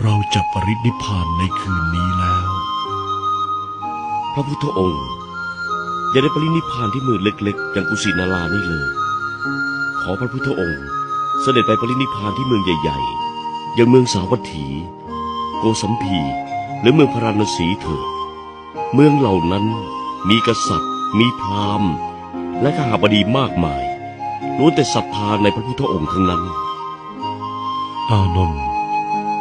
เราจะปรินิพานในคืนนี้แล้ว พระพุทธองค์อย่าได้ปรินิพานที่เมืองเล็กๆ อย่างกุสินารานี่เลย ขอพระพุทธองค์เสด็จไปปรินิพานที่เมืองใหญ่ๆ อย่างเมืองสาวัตถี โกสัมพี หรือเมืองพาราณสีเถิด เมืองเหล่านั้นมีกษัตริย์ มีพราหมณ์ และข้าบดีมากมายล้วนแต่ศรัทธาในพระพุทธองค์ทั้งนั้น อานนท์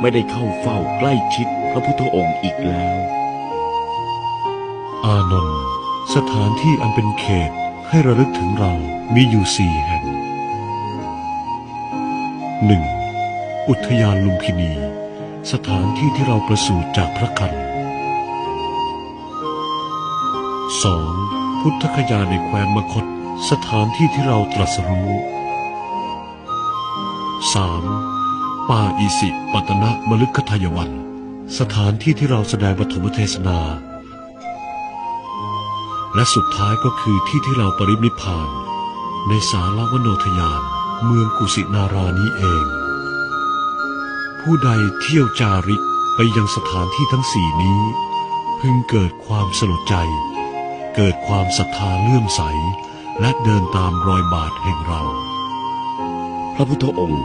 ไม่ได้เข้าเฝ้าใกล้ชิดพระพุทธองค์อีกแล้ว อานนท์สถานที่อันเป็นเขตให้ระลึกถึงเรามีอยู่สี่แห่งหนึ่งอุทยานลุมพินี สถานที่ที่เราประสูติจากพระคันสองพุทธคยาในแคว้นมคต สถานที่ที่เราตรัสรู้สาม ป่าอิสิปตนะมลึกขทายวัน สถานที่ที่เราแสดงปฐมเทศนา และสุดท้ายก็คือที่ที่เราปรินิพพาน ในสาลวโนทยาน เมืองกุสินารานี้เอง ผู้ใดเที่ยวจาริกไปยังสถานที่ทั้งสี่นี้ พึงเกิดความสลดใจ เกิดความศรัทธาเลื่อมใส และเดินตามรอยบาทแห่งเรา พระพุทธองค์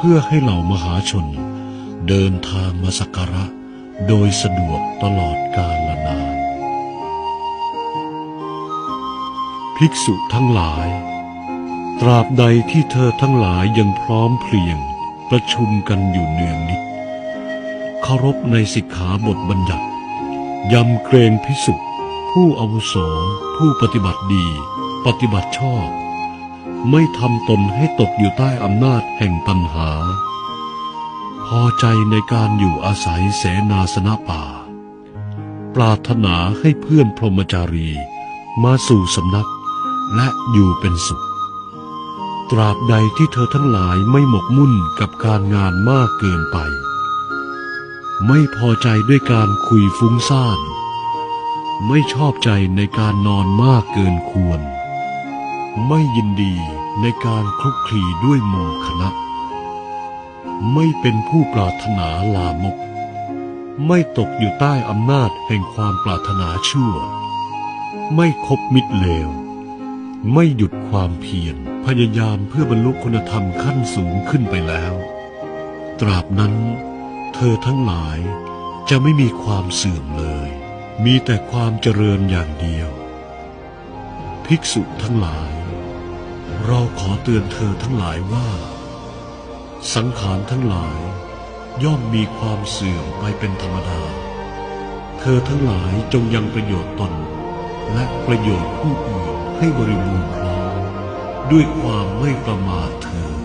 เพื่อให้เหล่ามหาชน เดินทางมาสักการะ โดยสะดวกตลอดกาลนาน ภิกษุทั้งหลาย ตราบใดที่เธอทั้งหลายยังพร้อมเพรียงประชุมกันอยู่เนืองนิดเคารพในสิกขาบทบัญญัติ ยำเกรงพิสุผู้อาวุโส ผู้ปฏิบัติดี ปฏิบัติชอบ ไม่ทำตนให้ตกอยู่ใต้อำนาจแห่งตัณหา พอใจในการอยู่อาศัยเสนาสนะป่า ปรารถนาให้เพื่อนพรหมจารีมาสู่สำนักและอยู่เป็นสุข ตราบใดที่เธอทั้งหลายไม่หมกมุ่นกับการงานมากเกินไป ไม่พอใจด้วยการคุยฟุ้งซ่าน ไม่ชอบใจในการนอนมากเกินควร ไม่ยินดีในการคลุกคลีด้วยหมู่คณะ ไม่เป็นผู้ปรารถนาลามก ไม่ตกอยู่ใต้อำนาจแห่งความปรารถนาชั่ว ไม่คบมิตรเลว ไม่หยุดความเพียรพยายามเพื่อบรรลุคุณธรรมขั้นสูงขึ้นไปแล้ว ตราบนั้น เธอทั้งหลายจะไม่มีความเสื่อมเลย มีแต่ความเจริญอย่างเดียว ภิกษุทั้งหลาย เราขอเตือนเธอทั้งหลายว่า สังขารทั้งหลายย่อมมีความเสื่อมไปเป็นธรรมดา เธอทั้งหลายจงยังประโยชน์ตน และประโยชน์ผู้อื่นให้บริบูรณ์พร้อมด้วยความไม่ประมาทเธอ